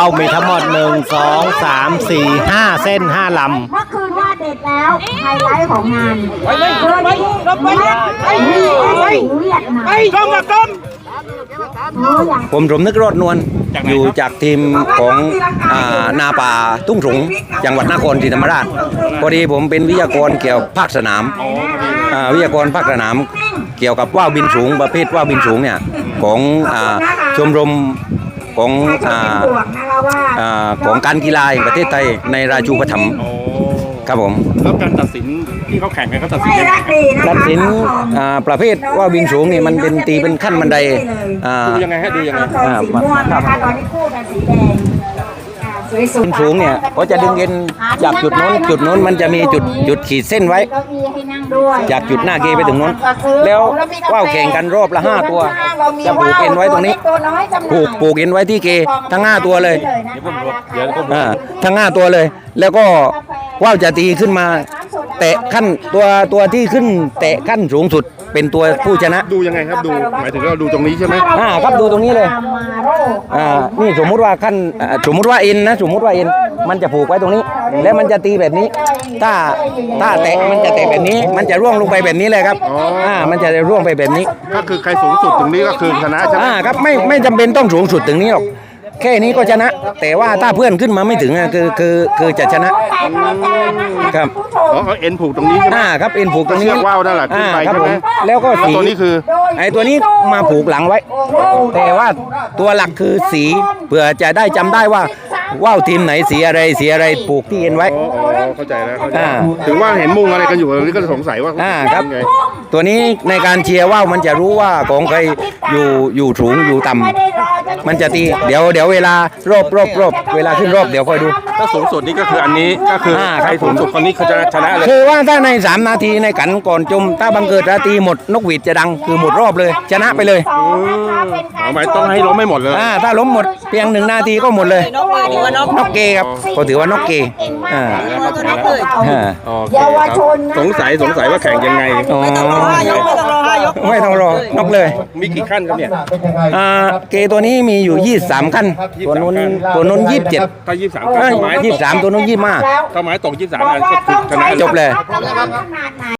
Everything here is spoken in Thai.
ว่าวมีทั้งหมดหนึ่งสองสามสี่ห้าเส้นห้าลเมื่อคืนว่าเด็ดแล้วไฮไลท์ของงานไปเลยไปลงไปเลยไปนี่ไปเวียดนามไปก้มกับก้มโอ้อย่างำผมสมนึกรอดนวลอยู่จากทีมของอ่านาป่าทุ่งสงจังหวัดนครศรีธรรมราชพอดีผมเป็นวิทยากรเกี่ยวกับภาคสนามอ่าวิทยากรภาคสนาม เกี่ยวกับว่าวบินสูงประเภทว่าวบินสูงเนี่ยของอ่าชมรม ของอ่าบวกนะคะว่าอ่าของการกีฬาแห่งประเทศไทยในราชูปถัมภ์โอ้ครับผม แล้วการตัดสินที่เขาแข่งกันเขาตัดสินไม่ยังไงรักดีนะคะตัดสินอ่าประเภทว่าวบินสูงนี่มันเป็นตีเป็นขั้นบันไดอ่า ดูยังไงฮะดูยังไงสีม่วงนะคะตอนนี้คู่กันสีแดง อ่าสวยสุดบินสูงเนี่ยเขาจะดึงเอ็นจากจุดโน้นจุดโน้นมันจะมีจุดจุดขีดเส้นไว้เก้าอี้ให้นั่งด้วยจากจุดหน้าเกไปถึงโน้น แล้วว่าวแข่งกันรอบละห้าตัวจะผูกเอ็นไว้ตรงนี้ตัวน้อยจำหน่ายผูกผูกเอ็นไว้ที่เกทั้งห้าตัวเลยเดี๋ยวผมอ่าทั้งห้าตัวเลย แล้วก็ว่าวจะตีขึ้นมา แตะขั้นตัวตัวที่ขึ้นแตะขั้นสูงสุดเป็นตัวผู้ชนะ ดูยังไงครับดูหมายถึงเราดูตรงนี้ใช่ไหมอ่าครับดูตรงนี้เลยมาโร่อ่านี่สมมุติว่าขั้นอ่าสมมุติว่าเอ็นนะสมมุติว่าเอ็นมันจะผูกไว้ตรงนี้ แล้วมันจะตีแบบนี้ ถ้าถ้าแตะมันจะแตะแบบนี้ มันจะร่วงลงไปแบบนี้เลยครับอ่ามันจะร่วงไปแบบนี้ก็คือใครสูงสุดตรงนี้ก็คือชนะใช่ไหมอ่าครับไม่ไม่จำเป็นต้องสูงสุดถึงนี้หรอก แค่นี้ก็ชนะ แต่ว่าถ้าเพื่อนขึ้นมาไม่ถึงอะคือคือคือจะชนะแต่พระอาจารย์นะคะครับผู้ชมอ๋อเอาเอ็นผูกตรงนี้ใช่ไหม อ่าครับเอ็นผูกตรงนี้เชือกว่าวนั่นแหละขึ้นอ่าไปครับใช่ผไหมมแล้วก็แล้วสีตัวนี้คือ ไอ้ตัวนี้มาผูกหลังไว้ แต่ว่าตัวหลักคือสีเพื่อจะได้จำได้ว่าว่าวทีมไหนสีอะไรสีอะไรผูกที่เอ็นไว้ อ๋ออ๋อเข้าใจแล้วเข้าใจอ่า ถึงว่าเห็นมุงอะไรกันอยู่ตรงนี้ก็สงสัยว่าอ่าครับ ยังไง ตัวนี้ในการเชียร์ว่าวมันจะรู้ว่าของใครอยู่อยู่สูงอยู่ต่ำไม่ได้รอจนมันจะตีเดี๋ยวเดี๋ยวเวลารอบรอบรอบเวลาขึ้นรอบเดี๋ยวค่อยดู ถ้าสูงสุดนี่ก็คืออันนี้ก็คืออ่าใครสูงสุดคนนี้เขาจะชนะเลยคือว่าถ้าใน 3 นาทีในกันก่อนจมถ้าบังเกิดราตรีหมดนกหวีดจะดังคือหมดรอบเลย ชนะไปเลยสองนะคะเป็นอ๋กาอรหมายต้องให้ล้มไม่หมดเลยอ่าถ้าล้มหมดเพียงหนึ่งนาทีก็หมดเลยนกเกย์ครับก็ถือว่านกเกย์อ่าอ่าโอเคเยาวครับชนนะสงสัยสงสัยว่าแข่งยังไงอ๋อไม่ต้องรอไม่ต้องรอนกเลยมีกี่ขั้นครับเนี่ย อ่าเกย์ตัวนี้มีอยู่ 23 ขั้น ตัวนู้นตัวนู้น27ถ้ายี่สิบสามเอ้ย23 ตัวนู้น25ถ้าไม้ตกยี่สิบสามอันก็คือชนะจบเลย ขนาดไหน